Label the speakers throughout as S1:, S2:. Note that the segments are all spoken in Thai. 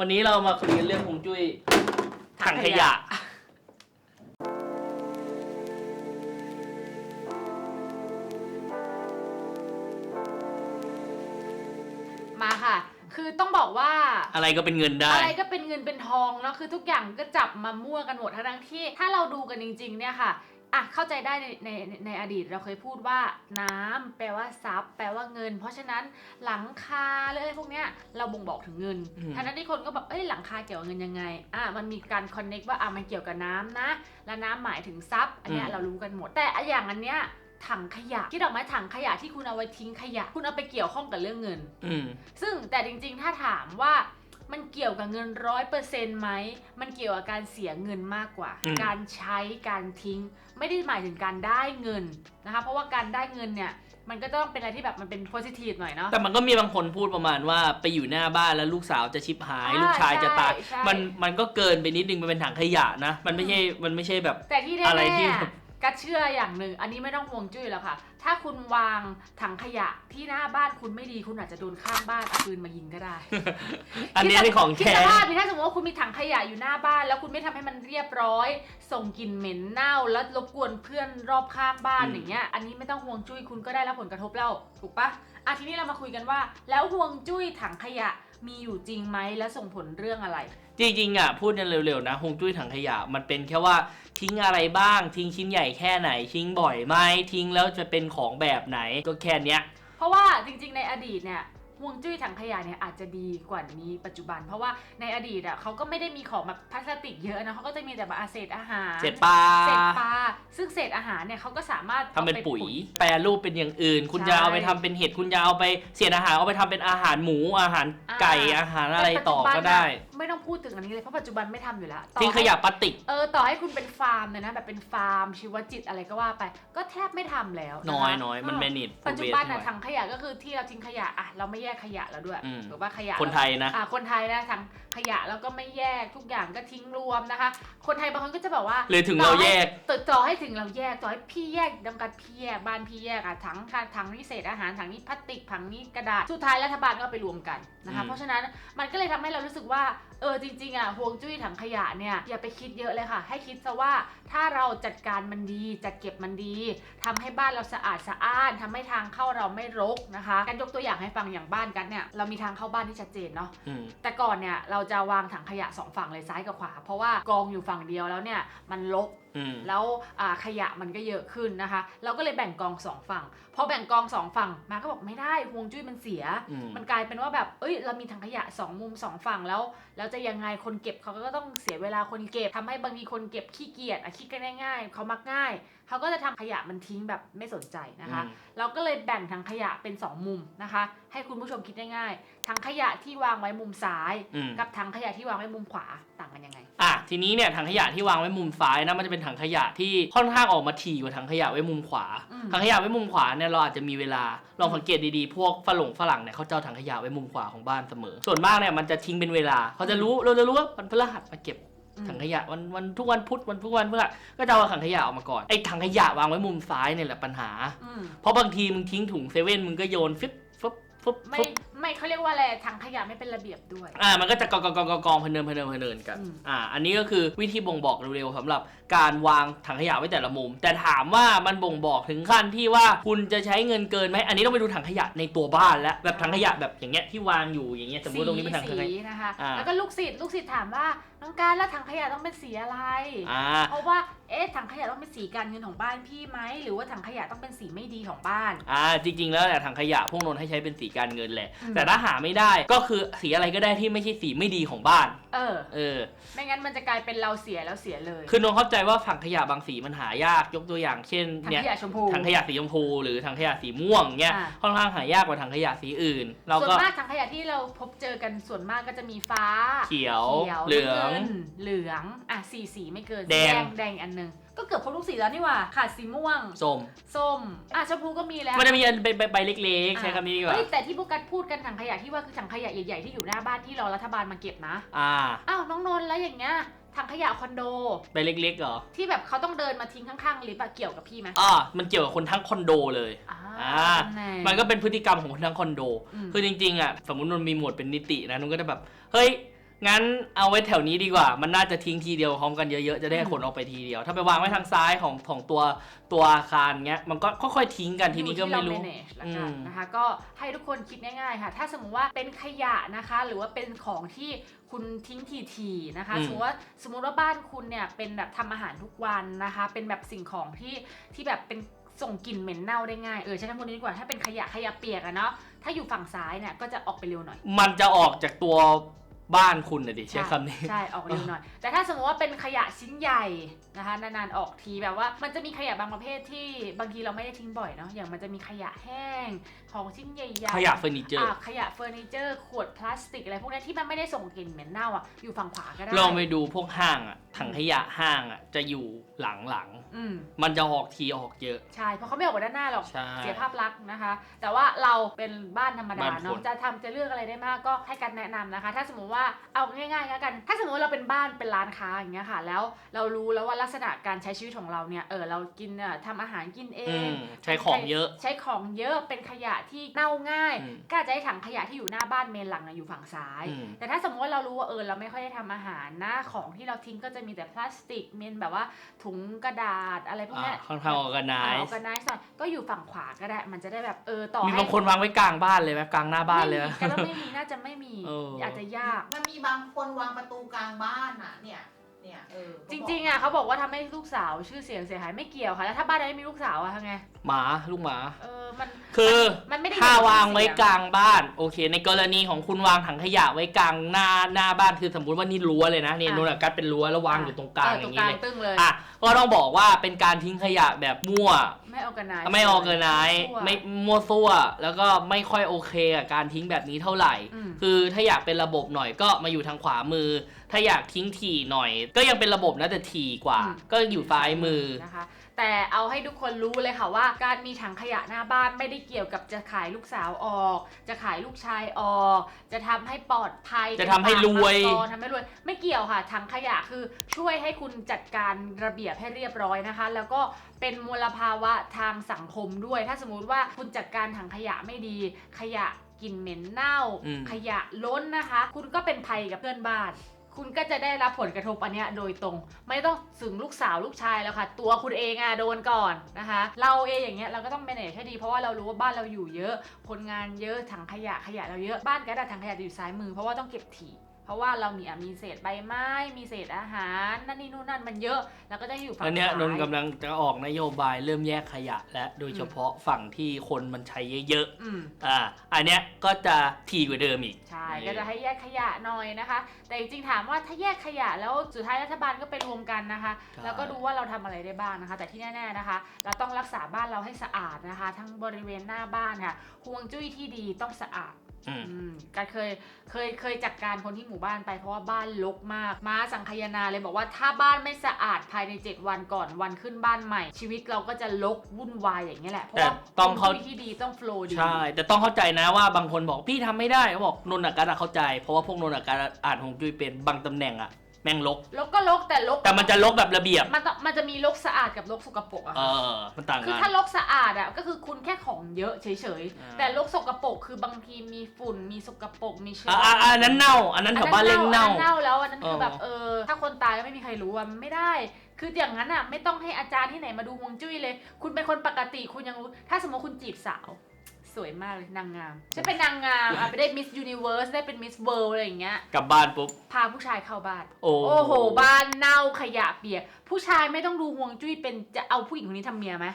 S1: วันนี้เรามาคุยกันเรื่องฮวงจุ้ยถังขยะ
S2: มาค่ะ คือต้องบอกว่า
S1: อะไรก็เป็นเงินได้
S2: อะไรก็เป็นเงินเป็นทองแล้วคือทุกอย่างก็จับมามั่วกันหมดทั้งๆที่ ถ้าเราดูกันจริง ๆ เนี่ยค่ะ อะเข้าใจได้ในในในในอดีตเราเคยพูดว่าน้ำแปลว่าทรัพย์ แปลว่าเงิน เพราะฉะนั้นหลังคาเลยอะไรพวกเนี้ยเราบ่งบอกถึงเงิน
S1: อืม
S2: ทั้งนั้นที่คนก็แบบเอ้ยหลังคาเกี่ยวกับเงินยังไงอะมันมีการคอนเน็กว่าอะมันเกี่ยวกับน้ำนะ และน้ำหมายถึงทรัพย์อันเนี้ยเรารู้กันหมด แต่อะอย่างอันเนี้ยถังขยะคิดออกไหมถังขยะที่คุณเอาไว้ทิ้งขยะ คุณเอาไปเกี่ยวข้องกับเรื่องเงิน
S1: อืม
S2: ซึ่งแต่จริงๆ ถ้าถามว่า มันเกี่ยวกับเงินร้อยเปอร์เซ็นต์ไหม มันเกี่ยวกับการเสียเงินมากกว่า
S1: อืม
S2: การใช้ การทิ้ง ไม่ได้หมายถึงการได้เงินนะคะ เพราะว่าการได้เงินเนี่ย มันก็ต้องเป็นอะไรที่แบบมันเป็นโพซิทีฟหน่อยเนาะ
S1: แต่มันก็มีบางคนพูดประมาณว่าไปอยู่หน้าบ้านแล้วลูกสาวจะชิบหาย
S2: อ่า
S1: ลูกชายจะตาย
S2: ใช่ใช่
S1: มันมันก็เกินไปนิดนึงมันเป็นถังขยะนะ มันไม่ใช่มันไม่ใช่แบบ
S2: แต่ที่แน่
S1: อะไรที่
S2: ๆ
S1: แบบ
S2: ก็เชื่ออย่างหนึ่ง อันนี้ไม่ต้องห่วงจุ้ยแล้วค่ะ ถ้าคุณวางถังขยะที่หน้าบ้านคุณไม่ดี คุณอาจจะโดนข้างบ้านเอาปืนมายิงก็ได้
S1: อันนี้ที่ของ
S2: คิด
S1: แท้
S2: สภาพดิถ้าสมมติว่าคุณมีถังขยะอยู่หน้าบ้าน แล้วคุณไม่ทำให้มันเรียบร้อย ส่งกลิ่นเหม็นเน่าแล้วรบกวนเพื่อนรอบข้างบ้าน
S1: อืม
S2: อย่างเงี้ย อันนี้ไม่ต้องห่วงจุ้ยคุณก็ได้รับผลกระทบแล้วถูกปะอะทีนี้เรามาคุยกันว่า แล้วห่วงจุ้ยถังขยะ มีอยู่จริงไหมและส่งผลเรื่องอะไร
S1: จริงๆอะพูดกันเร็วๆนะฮวงจุ้ยถังขยะ มันเป็นแค่ว่าทิ้งอะไรบ้าง ทิ้งชิ้นใหญ่แค่ไหน ทิ้งบ่อยไหมทิ้งแล้วจะเป็นของแบบไหนก็แค่เนี้ย
S2: เพราะว่าจริงๆในอดีตเนี่ย ห่วงจุ้ยถังขยะเนี่ยอาจจะดีกว่านี้ปัจจุบัน เพราะว่าในอดีตอะเขาก็ไม่ได้มีของแบบพลาสติกเยอะนะเขาก็จะมีแต่แบบอาเศษอาหาร
S1: เสร็จปลา
S2: เศษปลาซึ่งเศษอาหารเนี่ยเขาก็สามารถ
S1: ทำเป็น
S2: อาไปุ๋
S1: ย แปรรูปเป็นอย่างอื่น คุณ
S2: ใช่
S1: จะเอาไปทำเป็นเห็ดคุณจะเอาไปเศษอาหารเอาไปทำเป็นอาหารหมูอาหารไก่
S2: อ่า
S1: อาหารอะไรต่อก็ได้
S2: แต่ปัจจุบันน่ะไม่ต้องพูดถึงอันนี้เลยเพราะปัจจุบันไม่ทำอยู่แล้วต่อ
S1: ทิ้งขยะพลาสติก
S2: เออต่อให้คุณเป็นฟาร์มเลยนะแบบเป็นฟาร์มชีวจิตอะไรก็ว่าไป ก็แทบไม่ทำแล้วะคะ
S1: น้อยน้อยมัน
S2: เแม
S1: นิด
S2: ปัจจุบันอะถังขยะก็คือที่เราทิ้งขยะอะเราไม่แยกขยะแล้วด้วย
S1: อืม
S2: ถูกป่ะขยะ
S1: คนไทยนะ
S2: อะคนไทยนะถังขยะแล้วก็ไม่แยกทุกอย่างก็ทิ้งรวมนะคะ คนไทยบางคนก็จะบอกว่า
S1: หรือถึงเราแยก
S2: ต่อต่อให้ถึงเราแยกต่อให้พี่แยกดังกันพี่แยกบ้านพี่แยกอะถังค่ะถังนี้เศษอาหารถังนี้พลาสติกถังนี้กระดาษสุดท้ายรัฐบาลก็เอาไปรวมกันนะคะ
S1: อืม
S2: เพราะฉะนั้นมันก็เลยทำให้เรารู้สึกว่า เออจริงๆอะห่วงจุ้ยถังขยะเนี่ยอย่าไปคิดเยอะเลยค่ะ ให้คิดซะว่าถ้าเราจัดการมันดีจัดเก็บมันดีทำให้บ้านเราสะอาดสะอ้านทำให้ทางเข้าเราไม่รกนะคะกันยกตัวอย่างให้ฟังอย่างบ้านกันเนี่ยเรามีทางเข้าบ้านที่ชัดเจนเนาะ
S1: อืม
S2: แต่ก่อนเนี่ยเราจะวางถังขยะสองฝั่งเลยซ้ายกับขวา เพราะว่ากองอยู่ฝั่งเดียวแล้วเนี่ยมันรก
S1: อืม
S2: แล้วอ่าขยะมันก็เยอะขึ้นนะคะ เราก็เลยแบ่งกองสองฝั่งพอแบ่งกองสองฝั่งมาก็บอกไม่ได้ฮวงจุ้ยมันเสีย
S1: อืม
S2: มันกลายเป็นว่าแบบเอ้ยเรามีถังขยะสองมุมสองฝั่งแล้วแล้วจะยังไงคนเก็บเขาก็ต้องเสียเวลาคนเก็บทำให้บางทีคนเก็บขี้เกียจอะคิดกันง่ายๆเขามักง่ายเขาก็จะทำขยะมันทิ้งแบบไม่สนใจนะคะ
S1: อืม
S2: เราก็เลยแบ่งถังขยะเป็น 2 มุมนะคะ ให้คุณผู้ชมคิดง่ายๆ ถังขยะที่วางไว้มุมซ้าย
S1: อืม
S2: กับถังขยะที่วางไว้มุมขวาต่างกันยังไง
S1: อะทีนี้เนี่ยถังขยะที่วางไว้มุมซ้ายนะมันจะเป็นถังขยะที่ค่อนข้างออกมาถี่กว่าถังขยะไว้มุมขวา
S2: อืม
S1: ถังขยะไว้มุมขวาเนี่ยเราอาจจะมีเวลาลองสังเกตดีๆพวกฝรั่งฝรั่งเนี่ยเขาจะเอาถังขยะไว้มุมขวาของบ้านเสมอ ส่วนมากเนี่ยมันจะทิ้งเป็นเวลาเขาจะรู้เราจะรู้ว่าวันพฤหัสมาเก็บ
S2: อืม
S1: ถังขยะวันวันทุกวันพุธวันทุกวันพฤหัสก็จะเอาถังขยะออกมาก่อนไอ้ถังขยะวางไว้มุมซ้ายเนี่ยแหละปัญหา
S2: อืม
S1: เพราะบางทีมึงทิ้งถุงเซเว่นมึงก็โยนฟึบฟึบฟึบ
S2: ไม่
S1: ฟึบ
S2: ไม่เขาเรียกว่าอะไรถังขยะไม่เป็นระเบียบด้วย
S1: อ่ามันก็จะกองกองกองกองกองพะเนินพะเนินพะเนินกัน
S2: อืม
S1: อ่าอันนี้ก็คือวิธีบ่งบอกเร็วๆสำหรับการวางถังขยะไว้แต่ละมุม แต่ถามว่ามันบ่งบอกถึงขั้นที่ว่าคุณจะใช้เงินเกินไหมอันนี้ต้องไปดูถังขยะในตัวบ้านแล้วแบบถังขยะแบบอย่างเงี้ยที่วางอยู่อย่างเงี้ยสมมติตรงนี้เป็นถังข
S2: สี
S1: ยะ
S2: นะคะ
S1: อ่า
S2: แล้วก็ลูกศิษย์ลูกศิษย์ถามว่าน้องการแล้วถังขยะต้องเป็นสีอะไร
S1: อ่า
S2: เพราะว่าเอ๊ะถังขยะต้องเป็นสีการเงินของบ้านพี่ไหมหรือว่าถังขยะต้องเป็นสีไม่ดีของบ้าน
S1: อ่าจริงๆแล้วเนี่ยถังขยะพวกนนท์ให้ใช้เป็นสีการเงินแหละ
S2: อืม
S1: แต่ถ้าหาไม่ได้ก็คือสีอะไรก็ได้ที่ไม่ใช่สีไม่ดีของบ้าน
S2: เออ
S1: เออ
S2: ไม่งั้นมันจะกลายเป็นเราเสียแล้วเสียเลย
S1: คือนนท์เข้าใจว่าถังขยะบางสีมันหายากยกตัวอย่างเช่น
S2: ถัง
S1: เนี่ย
S2: ขยะชมพู
S1: ถังขยะสีชมพูหรือถังขยะสีม่วงเงี้ย
S2: อ่า
S1: ค่อนข้างหายากกว่าถังขยะสีอื่น เรา
S2: ส่ว
S1: ก็
S2: นมากถังขยะที่เราพบเจอกันส่วนมากก็จะมีฟ้า
S1: เขียว
S2: ขียว
S1: เหลือง
S2: น้ำงินเหลือง อะสีสีไม่เกิน
S1: แดง
S2: แดงอีกอันหนึง ก็เกือบครบทุกสีแล้วนี่หว่าขาดสีม่วง
S1: ส้ม
S2: ส้ม อะชมพูก็มีแล้ว
S1: มันจะมีอันใบใบใบเล็กๆ ใช้คำนี้ดีกว่า
S2: เฮ้ยแต่ที่พวกกัดพูดกันถังขยะที่ว่าคือถังขยะใหญ่ๆที่อยู่หน้าบ้านที่รอรัฐบาลมาเก็บนะ
S1: อ่า
S2: อ้าวน้องนนท์แล้วอย่างเงี้ยถังขยะคอนโด
S1: ใบเล็กๆเหรอ
S2: ที่แบบเขาต้องเดินมาทิ้งข้างๆลิฟต์อะเกี่ยวกับพี่ไหม
S1: อ่ามันเกี่ยวกับคนทั้งคอนโดเลย
S2: อ่า
S1: อ่า
S2: ตำแหน่ง
S1: มันก็เป็นพฤติกรรมของคนทั้งคอนโด
S2: อืม
S1: คือจริงๆอะสมมติมันมีหมวดเป็นนิตินะนุ่นก็จะแบบ เฮ้ย งั้นเอาไว้แถวนี้ดีกว่า มันน่าจะทิ้งทีเดียวพร้อมกันเยอะๆ จะได้
S2: อืม
S1: ขนออกไปทีเดียว ถ้าไปวางไว้ทางซ้ายของของตัวตัวอาคารเงี้ย มันก็ค่อยๆทิ้งกันทีนี้ก็ไม่รู้
S2: อยู่ที่เรา manage ละกัน
S1: อืม
S2: นะคะ ก็ให้ทุกคนคิดง่ายๆค่ะ ถ้าสมมติว่าเป็นขยะนะคะ หรือว่าเป็นของที่คุณทิ้งทีๆนะคะ
S1: อืม
S2: สมมติว่าสมมติว่าบ้านคุณเนี่ยเป็นแบบทำอาหารทุกวันนะคะ เป็นแบบสิ่งของที่ที่แบบเป็นส่งกลิ่นเหม็นเน่าได้ง่าย เออใช้คำพูดนี้ดีกว่า ถ้าเป็นขยะขยะเปียกอะเนาะ ถ้าอยู่ฝั่งซ้ายเนี่ยก็จะออกไปเร็วหน่อย
S1: มันจะออกจากตัว บ้านคุณนะดิใช้คำนี้
S2: ใช่ออกเร็วหน่อย แต่ถ้าสมมติว่าเป็นขยะชิ้นใหญ่นะคะนานๆออกทีแบบว่ามันจะมีขยะบางประเภทที่บางทีเราไม่ได้ทิ้งบ่อยเนาะอย่างมันจะมีขยะแห้งของชิ้นใหญ่ๆ
S1: ขยะเฟอร์นิเจอร์
S2: อะขยะเฟอร์นิเจอร์ขวดพลาสติกอะไรพวกนี้ที่มันไม่ได้ส่งกลิ่นเหม็นเน่าอะอยู่ฝั่งขวาก็ได้
S1: ลองไปดูพวกห้างอะถังขยะห้างอะจะอยู่หลัง
S2: อืม
S1: ๆมันจะออกทีออกเยอะ
S2: ใช่เพราะเขาไม่ออกไปด้านหน้าหรอก
S1: ใช่
S2: เสียภาพลักษณ์นะคะ แต่ว่าเราเป็นบ้านธรรมดา
S1: บ้านคน
S2: เนาะจะทำจะเลือกอะไรได้มากก็ให้กันแนะนำนะคะ ถ้าสมมติว่าเอาง่ายๆแล้วกัน ถ้าสมมติว่าเราเป็นบ้านเป็นร้านค้าอย่างเงี้ยค่ะ แล้วเรารู้แล้วว่าลักษณะการใช้ชีวิตของเราเนี่ยเออเรากินเอ่อทำอาหารกินเอ
S1: อื
S2: ง
S1: มใช้ของเยอะ
S2: ใช้ของเยอะเป็นขยะที่เน่าง่าย
S1: อืม
S2: ก็อาจจะให้ถังขยะที่อยู่หน้าบ้านเมนหลังน่ะอยู่ฝั่งซ้าย
S1: อืม
S2: แต่ถ้าสมมติว่าเรารู้ว่าเออเราไม่ค่อยได้ทำอาหารนะของที่เราทิ้งก็จะมีแต่พลาสติกเมนแบบว่าถุงกระดาษอะไรพวก
S1: อ่า
S2: เนี้ย
S1: ค่อนข้างออกันไน
S2: ออกันไนซ์หน่อยก็อยู่ฝั่งขวาก็ได้ มันจะได้แบบเออต่อ
S1: มี
S2: ให้
S1: บางคนวางไว้กลางบ้านเลยไหมกลางหน้าบ้านเลย
S2: ไม่
S1: ไหม
S2: มีก็ต้องไม่มีน่าจะไม่มี
S1: เอออ
S2: อาจจะยาก
S3: มันมีบางคนวางประตูกลางบ้านอะ เนี่ย เนี่ยเออ
S2: จริงๆอะเขาบอกว่าทำให้ลูกสาวชื่อเสียงเสียหายไม่เกี่ยวค่ะแล้วถ้าบ้านไหนไม่มีลูกสาวอะทำไง
S1: หมาลูกหมา
S2: เออมัน
S1: คือ
S2: มันไม่ได้
S1: ถ้า
S2: อยู่ที่
S1: วางไว้
S2: เสีย
S1: กลางบ้าน โอเค ในกรณีของคุณวางถังขยะไว้กลางหน้าหน้าบ้านคือสมมติว่านี่รั้วเลยนะเนี่ย
S2: อะ
S1: นู่นนะกัดเป็นรั้วแล้ววางอยู่ตรงกลาง
S2: เออ
S1: อ
S2: ตรง
S1: ย่าง
S2: ก
S1: นี้
S2: ลาง
S1: เลย
S2: ตึ้งเลย
S1: อะก็ต้องบอกว่าเป็นการทิ้งขยะแบบมั่ว
S2: ไม่ออกันไน
S1: ไม่ออเกไนไม่มั่วซั่ว แล้วก็ไม่ค่อยโอเคกับการทิ้งแบบนี้เท่าไหร่
S2: ม
S1: คือถ้าอยากเป็นระบบหน่อยก็มาอยู่ทางขวามือ ถ้าอยากทิ้งถี่หน่อย ก็ยังเป็นระบบนะแต่ถี่กว่า
S2: อืม
S1: ก็อยู่ซ้ายมือ
S2: นะคะ แต่เอาให้ทุกคนรู้เลยค่ะว่า การมีถังขยะหน้าบ้านไม่ได้เกี่ยวกับจะขายลูกสาวออก จะขายลูกชายออก จะทำให้ปลอดภัย
S1: จะทำให้รวย
S2: เป็นปากมังกรทำให้รวย ไม่เกี่ยวค่ะ ถังขยะคือช่วยให้คุณจัดการระเบียบให้เรียบร้อยนะคะ แล้วก็เป็นมลภาวะทางสังคมด้วย ถ้าสมมุติว่าคุณจัดการถังขยะไม่ดี ขยะกลิ่นเหม็นเน่า
S1: อืม
S2: ขยะล้นนะคะ คุณก็เป็นภัยกับเพื่อนบ้าน คุณก็จะได้รับผลกระทบอันเนี้ยโดยตรง ไม่ต้องสึงลูกสาวลูกชายแล้วค่ะ ตัวคุณเองอะโดนก่อนนะคะ เราเองอย่างเงี้ยเราก็ต้องแมเนจให้ดีเพราะว่าเรารู้ว่าบ้านเราอยู่เยอะ คนงานเยอะถังขยะขยะเราเยอะบ้านกระดาษถังขยะจะอยู่ซ้ายมือเพราะว่าต้องเก็บถี่ เพราะว่าเรามีอะมีเศษใบไม้ มีเศษอาหารนั่นนี่นู่นนั่นมันเยอะแล้วก็จะอยู่ฝั่ง
S1: อันเนี้ย
S2: ซ้าย
S1: นนท์กำลังจะออกนโยบายเริ่มแยกขยะ และโดยเฉพาะฝั่งที่คนมันใช้เยอะ
S2: อืม
S1: ๆอ่าอันเนี้ยก็จะถี่กว่าเดิมอีก
S2: ใช่ ก็จะให้แยกขยะหน่อยนะคะ แต่จริงๆ ถามว่าถ้าแยกขยะแล้วสุดท้ายรัฐบาลก็ไปรวมกันนะคะ
S1: ใช่
S2: แล้วก็ดูว่าเราทำอะไรได้บ้างนะคะ แต่ที่แน่ๆนะคะ เราต้องรักษาบ้านเราให้สะอาดนะคะ ทั้งบริเวณหน้าบ้านค่ะห่วงจุ้ยที่ดีต้องสะอาด
S1: อืม
S2: อืมการเคยเคยเคยจัดการคนที่หมู่บ้านไปเพราะว่าบ้านรกมากมาสังคายนาเลยบอกว่าถ้าบ้านไม่สะอาดภายใน 7 วันก่อนวันขึ้นบ้านใหม่ ชีวิตเราก็จะรกวุ่นวายอย่างนี้ยแหละเพราะว่า
S1: แต่ต้องเขา
S2: ฮวจุ้ยที่ดีต้องโฟล์ดี
S1: ใช่ แต่ต้องเข้าใจนะว่าบางคนบอกพี่ทำไม่ได้เขาบอกนนท์อาการเข้าใจ เพราะว่าพวกนนท์อาการอ่านของจุ้ยเป็นบางตำแหน่งอะ แม่งลก
S2: รกก็รกแต่รก
S1: แต่มันจะลกแบบระเบียบ
S2: มันต้องมันจะมีรกสะอาดกับรกสกปรกอะ
S1: เอ
S2: ค่ะ
S1: อ มันต่าง
S2: คือ
S1: กัน
S2: ถ้ารกสะอาดอะก็คือคุณแค่ของเยอะเฉย
S1: อ่า
S2: ๆ แต่รกสกปรกคือบางทีมีฝุ่นมีสกปรกมีเชื้
S1: อ่าอ่าอ่าอันนั้นเน่า อันนั้นแถวบ้านเล่งเน่า
S2: อัเน่าแล้วอันนั้นคือ
S1: เออ
S2: แบบเออ ถ้าคนตายก็ไม่มีใครรู้ว่ามันไม่ได้ คืออย่างนั้นอะไม่ต้องให้อาจารย์ที่ไหนมาดูฮวงจุ้ยเลย คุณเป็นคนปกติคุณยังรู้ ถ้าสมมติคุณจีบสาว สวยมากเลยนางงามฉันเป็นนางงามอะไปได้มิสยูนิเวิร์สได้เป็นมิสเวิลด์อะไรอย่างเงี้ย
S1: กลับบ้านปุ๊บ
S2: พาผู้ชายเข้าบ้าน
S1: โอ้
S2: โอ้โห บ้านเน่าขยะเปียก ผู้ชายไม่ต้องดูห่วงจุ้ยเป็นจะเอาผู้หญิงคนนี้ทำเมียไหม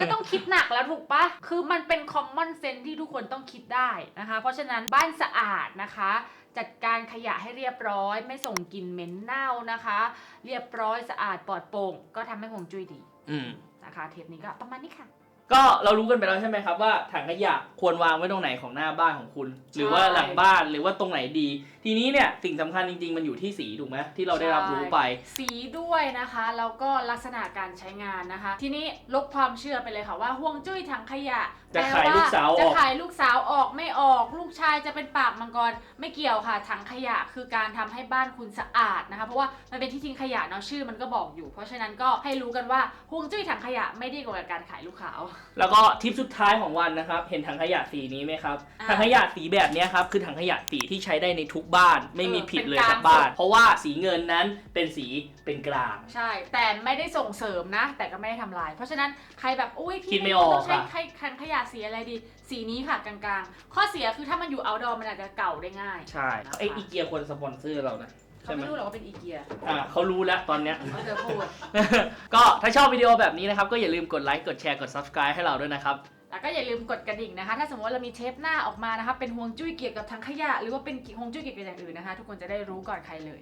S2: ก็ต้องคิดหนักแล้วถูกปะคือมันเป็น common sense ที่ทุกคนต้องคิดได้นะคะ เพราะฉะนั้นบ้านสะอาดนะคะ จัดการขยะให้เรียบร้อย ไม่ส่งกลิ่นเหม็นเน่านะคะ เรียบร้อยสะอาดปลอดโปร่งก็ทำให้ห่วงจุ้ยดี
S1: อืม
S2: นะคะ เทปนี้ก็ประมาณนี้ค่ะ
S1: ก็เรารู้กันไปแล้วใช่ไหมครับว่าถังขยะควรวางไว้ตรงไหนของหน้าบ้านของคุณ หรือว่าหลังบ้านหรือว่าตรงไหนดี ทีนี้เนี่ยสิ่งสำคัญจริงๆ มันอยู่ที่สีถูกไหมที่เราได้รับรู้ไป
S2: สีด้วยนะคะแล้วก็ลักษณะการใช้งานนะคะ ทีนี้ลบความเชื่อไปเลยค่ะว่าห่วงจุ้ยถังขยะ
S1: จะ
S2: แป
S1: ขายลูกสาวออก
S2: จะขายลูกสาวออกไม่ออก ลูกชายจะเป็นปากมังกรไม่เกี่ยวค่ะถังขยะคือการทำให้บ้านคุณสะอาดนะคะเพราะว่ามันเป็นที่ทิ้งขยะเนาะชื่อมันก็บอกอยู่ เพราะฉะนั้นก็ให้รู้กันว่าห่วงจุ้ยถังขยะไม่ดีกว่าการขายลูกขาว
S1: แล้วก็ทิปสุดท้ายของวันนะครับ เห็นถังขยะสีนี้ไหมครับ
S2: อ่า
S1: ถังขยะสีแบบเนี้ยครับคือถังขยะสีที่ใช้ได้ในทุกบ้านไม่มี
S2: เออ
S1: ผิดเลย
S2: เป็นกลาง
S1: สักบ้าน เพราะว่าสีเงินนั้นเป็นสีเป็นกลาง
S2: ใช่ แต่ไม่ได้ส่งเสริมนะ แต่ก็ไม่ได้ทำลาย เพราะฉะนั้นใครแบบอุ้ย
S1: คิดไม่ออก
S2: ต้องใช้
S1: อะ
S2: ใครคันขยะสีอะไรดี สีนี้ค่ะกลางๆ ข้อเสียคือถ้ามันอยู่ outdoor มันอาจจะเก่าได้ง่าย
S1: ใช่ไออีเกียควรสปอนเซอร์เรานะ
S2: เขา
S1: ใช่ไหม
S2: ไม่รู้หรอกว่าเป็นอีเกีย
S1: อ่าเขารู้แล้วตอนเนี้ย
S2: เขาจะพูด
S1: ก็ถ้าชอบวิดีโอแบบนี้นะครับ ก็อย่าลืมกดไลค์กดแชร์กด subscribe ให้เราด้วยนะครับ
S2: แล้วก็อย่าลืมกดกระดิ่งนะคะ ถ้าสมมติว่าเรามีเทปหน้าออกมานะคะ เป็นห่วงจุ้ยเกี่ยวกับถังขยะ หรือว่าเป็นห่วงจุ้ยเกี่ยวกับอย่างอื่นนะคะ ทุกคนจะได้รู้ก่อนใครเลย